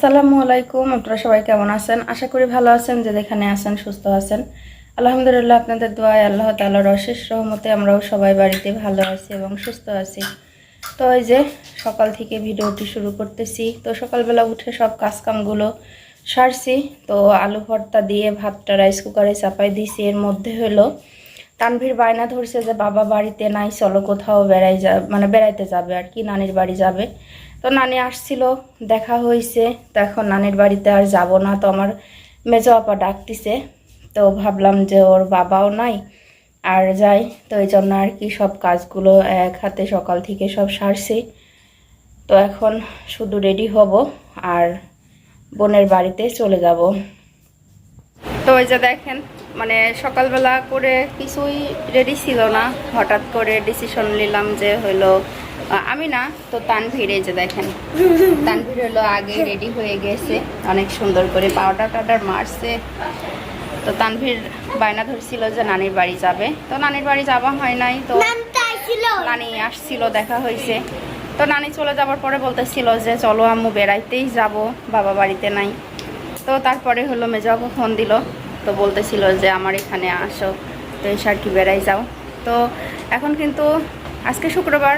আসসালামু আলাইকুম, আপনারা সবাই কেমন আছেন? আশা করি ভালো আছেন, যে যেখানে আছেন, সুস্থ আছেন। আলহামদুলিল্লাহ, আপনাদের দোয়ায় আল্লাহ তাআলার অশেষ রহমতে আমরাও সবাই বাড়িতে ভালো আছি এবং সুস্থ আছি। তো এই যে, সকাল থেকে ভিডিওটি শুরু করতেছি। তো সকালবেলা উঠে সব কাজকামগুলো সারছি। তো আলু ভর্তা দিয়ে ভাতটা রাইস কুকারে চাপাই দিয়েছি এর মধ্যে হলো, তানভীর বায়না ধরছে যে বাবা বাড়িতে নাই, চলো কোথাও বেড়াই যা মানে বেড়াইতে যাবে আর কি, নানির বাড়ি যাবে। তো নানি আসছিল, দেখা হয়েছে তো এখন নানির বাড়িতে আর যাব না, তো আমার মেজো আপা ডাকতিছে। তো ভাবলাম যে ওর বাবাও নাই, আর যাই। তো এই জন্য আর কি সব কাজগুলো এক হাতে সকাল থেকে সব সারছি। তো এখন শুধু রেডি হব আর বোনের বাড়িতে চলে যাব। তো ওই যে দেখেন মানে সকালবেলা করে কিছুই রেডি ছিল না। হঠাৎ করে ডিসিশন নিলাম যে হলো আমি না তো তানভীর এই যে দেখেন তানভীর হলো আগে রেডি হয়ে গেছে অনেক সুন্দর করে পাউডার টাউডার মারছে। তো তানভীর বায়না ধরছিল যে নানির বাড়ি যাবে। তো নানির বাড়ি যাওয়া হয় নাই তো নানি আসছিল দেখা হয়েছে। তো নানি চলে যাওয়ার পরে বলতেছিল যে চলো আম্মু বেড়াইতেই যাব বাবা বাড়িতে নাই। তো তারপরে হলো মেজাবু ফোন দিল তো বলতেছিল যে আমার এখানে আসো তো এসে আর কি বেড়াই যাও। তো এখন কিন্তু আজকে শুক্রবার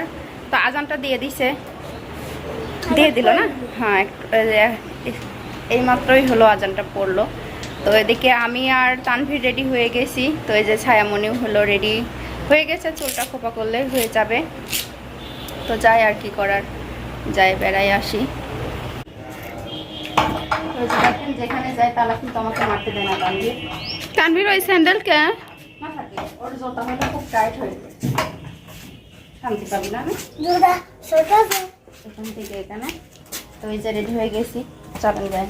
তো আজানটা দিয়ে দিছে। দিয়ে দিল না? হ্যাঁ একটু- এই যে- এই মাত্রই হলো আজানটা পড়ল। তো এদিকে আমি আর তানভীর রেডি হয়ে গেছি। তো এই যে ছায়ামণিও হলো রেডি হয়ে গেছে চুলটা খোপা করলে হয়ে যাবে। তো যাই আর কি করার যাই বেড়াই আসি। দেখেন যেখানে যাই তালা কিন্তু আমাকে মারতে দেয় না তানভীর। তানভীর ওই স্যান্ডেল কে? ওর জোতা হলে খুব টাইট হয়ে যায় শান্তি পাবি না আমি এখান থেকে এখানে। তো এই যে রেডি হয়ে গেছি চলেন যাই।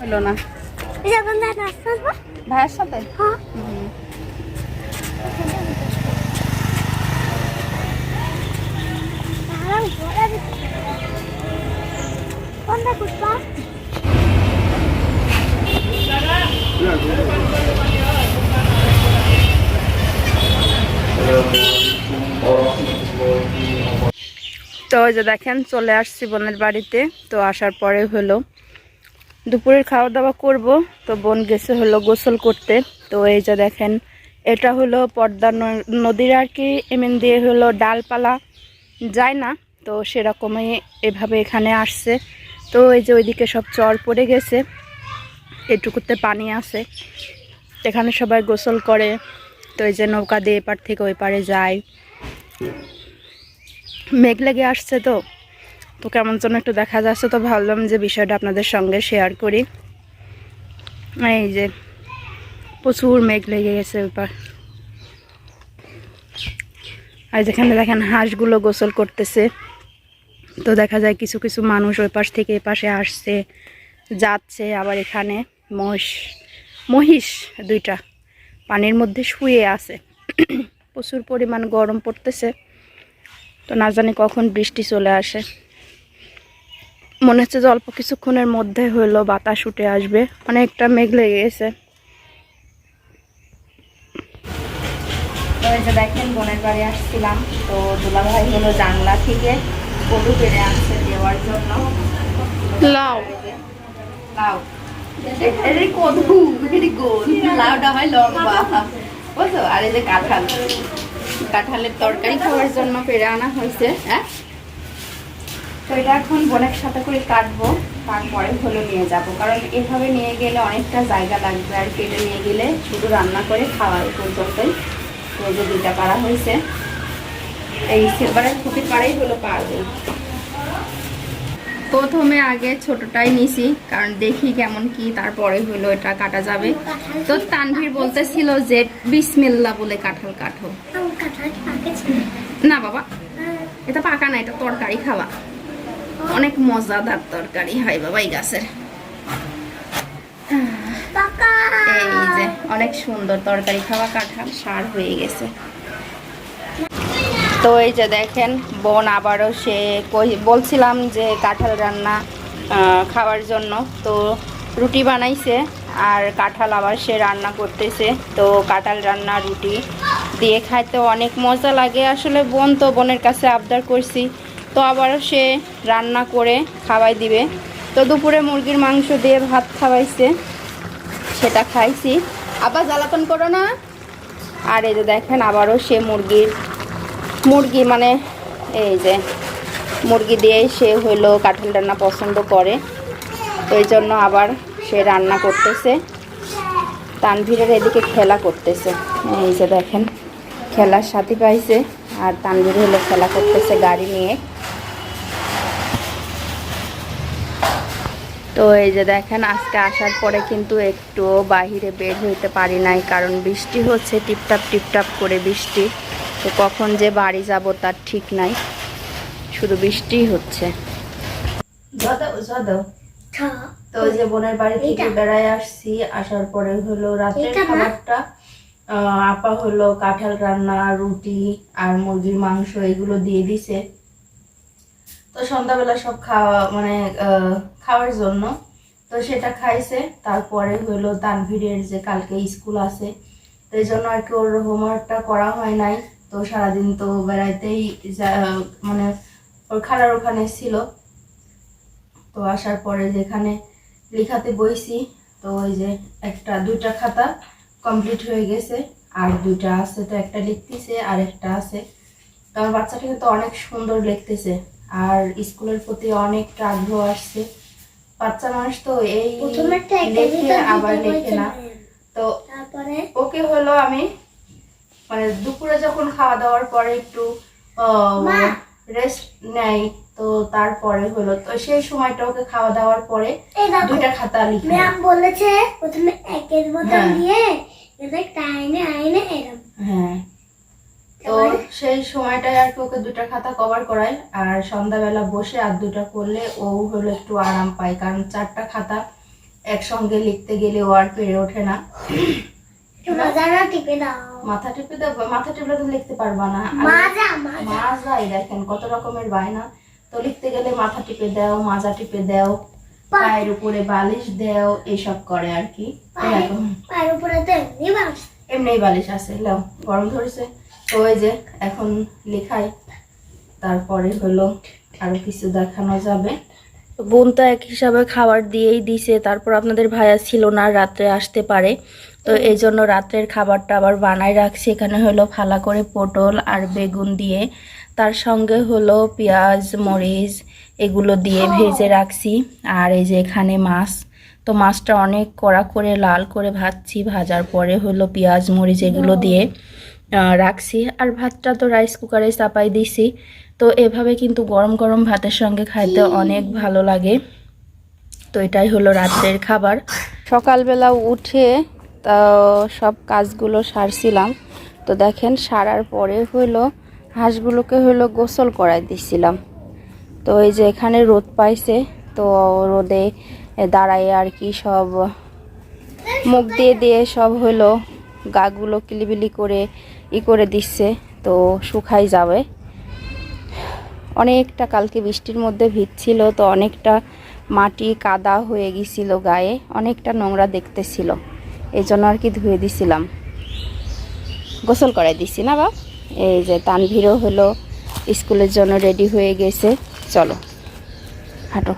হলো না। ভাইয়ের সাথে? হুম। তো ওই যে দেখেন, চলে আসছি বোনের বাড়িতে। তো আসার পরে হলো, দুপুরের খাওয়া দাওয়া করব। তো বোন গেছে হলো গোসল করতে। তো এই যে দেখেন, এটা হলো পর্দা নদীর আর কি এমন দিয়ে হলো ডালপালা। যায় না, তো সেরকমই এভাবে এখানে আসছে। তো এই যে ওইদিকে সব চর পড়ে গেছে। এটুকুতে পানি আছে। এখানে সবাই গোসল করে। তো এই যে নৌকা দিয়ে এপার থেকে ওই পারে যায়। মেঘ লেগে আসছে তো তো কেমন যেন একটু দেখা যাচ্ছে, তো ভাবলাম যে বিষয়টা আপনাদের সঙ্গে শেয়ার করি। এই যে, প্রচুর মেঘ লেগে গেছে ওপার আর যেখানে দেখেন হাঁসগুলো গোসল করতেছে, তো দেখা যায় কিছু কিছু মানুষ ওই পাশ থেকে পাশে আসছে, যাচ্ছে, আবার এখানে মহিষ মহিষ দুইটা পানির মধ্যে শুয়ে আছে। প্রচুর পরিমাণ গরম পড়তেছে। তো না জানি কখন বৃষ্টি চলে আসে। মনে হচ্ছে যে অল্প কিছুক্ষণের মধ্যে হলো বাতাস উঠে আসবে। অনেকটা মেঘ লেগে গেছে। যে দেখেন বোনের বাড়ি আসছিলাম। তো দুলাভাই হলো জানলা থেকে কদু পেরে আনছে দেওয়ার জন্য। লাউ। লাউ। কদু গোল লাউটা লম্বা। বুঝছ? আর এই যে কাঁঠাল। কাঁঠালের তরকারি খাওয়ার জন্য পেরে আনা হয়েছে হ্যাঁ? তো এটা এখন বোনের সাথে করে কাটবো, তারপরে হলো নিয়ে যাব। কারণ এভাবে নিয়ে গেলে অনেকটা জায়গা লাগবে, আর কেটে নিয়ে গেলে শুধু রান্না করে খাওয়া এই পর্যন্তই। তো যে দুইটা পাড়া হয়েছে, এই সিলভারের খুঁটির পাড়াই হলো পারবে প্রথমে আগে ছোটটাই নিছি, কারণ দেখি কেমন কি, তারপরে হলো এটা কাটা যাবে। তো তানভীর বলতেছিল যে বিসমিল্লা বলে কাঁঠাল কাঠো না বাবা এটা পাকা না এটা তরকারি খাওয়া। অনেক মজাদার তরকারি হয় বাবা এই গাছের। এই যে অনেক সুন্দর তরকারি খাওয়া কাঁঠাল সার হয়ে গেছে। তো এই যে দেখেন বোন আবারও সে বলছিলাম যে কাঁঠাল রান্না খাওয়ার জন্য। তো রুটি বানাইছে। আর কাঁঠাল আবার সে রান্না করতেছে। তো কাঁঠাল রান্না, রুটি দিয়ে খাইতে অনেক মজা লাগে। আসলে বোন তো বোনের কাছে আবদার করছি। তো আবারও সে রান্না করে খাওয়াই দিবে। তো দুপুরে মুরগির মাংস দিয়ে ভাত খাওয়াইছে। সেটা খাইছি। আবার জ্বালাতন করো না। আর এই যে দেখেন, আবারও সে মুরগির, মুরগি মানে এই যে মুরগি দিয়েই সে হইল কাঁঠাল রান্না পছন্দ করে। এই জন্য আবার সে রান্না করতেছে। তানভীরের এদিকে খেলা করতেছে। এই যে দেখেন, খেলার সাথে পাইছে আর তানভীর হলো খেলা করতেছে গাড়ি নিয়ে। তো এই যে দেখেন, আজকে আসার পরে কিন্তু একটু বাহিরে বের হইতে পারি নাই, কারণ বৃষ্টি হচ্ছে, টিপটাপ টিপটাপ করে বৃষ্টি। তো কখন যে বাড়ি যাব তার ঠিক নাই, শুধু বৃষ্টিই হচ্ছে। তো ওই যে বোনের বাড়ি থেকে বেড়ায় আসছি আসার পরে হলো রাতের খাবারটা আপা হলো কাঁঠাল রান্না রুটি আর মুরগির মাংস এগুলো দিয়ে দিছে। তো সন্ধ্যাবেলা সব খাওয়া মানে খাওয়ার জন্য। তো সেটা খাইছে তারপরে হলো তানভীরের যে কালকে স্কুল আছে তো এই জন্য আর কি ওর হোমওয়ার্কটা করা হয় নাই। তো সারাদিন তো বেড়াইতেই মানে ওর খালার ওখানে ছিল। তো আসার পরে যেখানে লেখাতে বইছি তো ওই যে একটা দুইটা খাতা কমপ্লিট হয়ে গেছে আর দুইটা আছে তো একটা লিখতেছে আর একটা আছে। তো আমার বাচ্চাটা কিন্তু অনেক সুন্দর লিখতেছে আর স্কুলের প্রতি অনেকটা আগ্রহ আসছে। বাচ্চা মানুষ তো এই লেখে আবার লেখে না। তো তারপরে? ওকে হলো আমি মানে দুপুরে যখন খাওয়া দাওয়ার পরে একটু। রেস্ট নেই তো তারপরে হলো তো সেই সময়টা ওকে খাওয়া দাওয়ার পরে দুইটা খাতা লিখে ম্যাম বলেছে প্রথমে একের বোতাম হ্যাঁ। দিয়ে এতে টাইনে আইনে এরম। হ্যাঁ। তো সেই সময়টায় আর কি ওকে দুটা খাতা কভার করায় আর সন্ধ্যাবেলা বসে আর দুটা করলে ও হলো একটু আরাম পায় কারণ চারটা খাতা একসঙ্গে লিখতে গেলে ও আর পেরে ওঠে না। একটু টিপে দাও। মাথা মাথা টিপলে তো লিখতে পারবা না। মাজা মাজা। দেখেন কত রকমের বায়না। তো লিখতে গেলে মাথা টিপে দাও মাজা টিপে দাও পায়ের উপরে বালিশ দাও এসব করে আর কি। পায়ের উপরে তো এমনি বাস এমনি বালিশ আছে লাও গরম ধরেছে। তো ওই যে এখন লেখাই। তারপরে হলো আরও কিছু দেখানো যাবে। বোন তো এক হিসাবে খাবার দিয়েই দিছে তারপর আপনাদের ভাইয়া ছিল না রাত্রে আসতে পারে। তো এই জন্য রাত্রের খাবারটা আবার বানায় রাখছি। এখানে হলো ফালা করে পটল আর বেগুন দিয়ে। তার সঙ্গে হলো পেঁয়াজ মরিচ এগুলো দিয়ে ভেজে রাখছি। আর এই যে এখানে মাছ তো মাছটা অনেক কড়া করে লাল করে ভাজছি। ভাজার পরে হলো পেঁয়াজ মরিচ এগুলো দিয়ে রাখছি। আর ভাতটা তো রাইস কুকারে চাপাই দিছি। তো এভাবে কিন্তু গরম গরম ভাতের সঙ্গে খাইতে অনেক ভালো লাগে। তো এটাই হলো রাত্রের খাবার। সকালবেলা উঠে তা সব কাজগুলো সারছিলাম। তো দেখেন সারার পরে হলো হাঁসগুলোকে হলো গোসল করাই দিছিলাম। তো এই যে এখানে রোদ পাইছে, তো রোদে দাঁড়ায় আর কি সব মুখ দিয়ে দিয়ে সব হলো গাগুলো কিলিবিলি করে ই করে দিচ্ছে, তো শুকাই যাবে। অনেকটা কালকে বৃষ্টির মধ্যে ভিজছিল তো অনেকটা মাটি কাদা হয়ে গিয়েছিল গায়ে, অনেকটা নোংরা দেখতেছিল। এই জন্য আর কি ধুয়ে দিছিলাম। গোসল করাই দিছি না বা এই যে তানভীরও হলো স্কুলের জন্য রেডি হয়ে গেছে। চলো হাঁটো।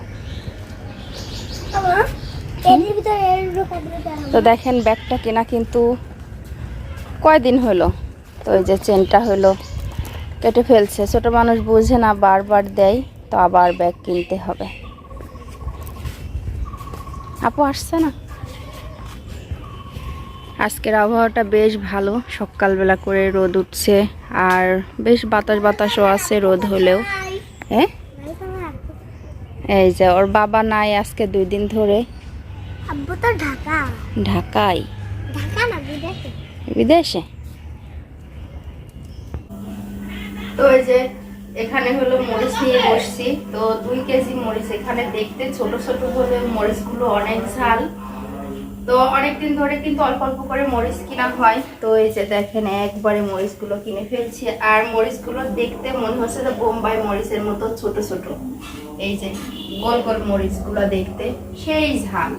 তো দেখেন ব্যাগটা কেনা কিন্তু কয়দিন হলো? তো ওই যে চেনটা হলো কেটে ফেলছে। ছোট মানুষ বুঝে না বারবার দেয় তো আবার ব্যাগ কিনতে হবে। আপু আসছে না? আজকের আবহাওয়াটা বেশ ভালো। সকালবেলা করে রোদ উঠছে। আর বেশ বাতাস বাতাসও আছে রোদ হলেও। হ্যাঁ এই যে ওর বাবা নাই আজকে দুই দিন ধরে। আব্বু তো ঢাকা। ঢাকায়? ঢাকা না বিদেশে। বিদেশে? তো এই যে এখানে হলো মরিচ নিয়ে বসছি। তো দুই কেজি মরিচ এখানে দেখতে ছোট ছোট হলে মরিচগুলো অনেক ঝাল। তো অনেকদিন ধরে কিন্তু অল্প অল্প করে মরিচ কিনা হয়। তো এই যে দেখেন, একবারে মরিচগুলো কিনে ফেলছি। আর মরিচগুলো দেখতে মনে হচ্ছে যে বোম্বাই মরিচের মতো ছোট ছোট। এই যে গোল গোল মরিচগুলো দেখতে, সেই ঝাল।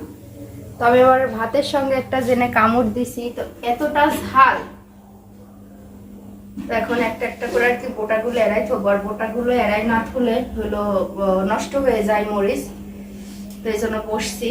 তবে এবার ভাতের সঙ্গে একটা জেনে কামড় দিছি, তো এতটা ঝাল। এখন একটা একটা করে আর কি বোটাগুলো এড়াই থবো। আর বোটাগুলো এড়াই না থুলে হলো নষ্ট হয়ে যায় মরিচ। তো এই জন্য বসছি।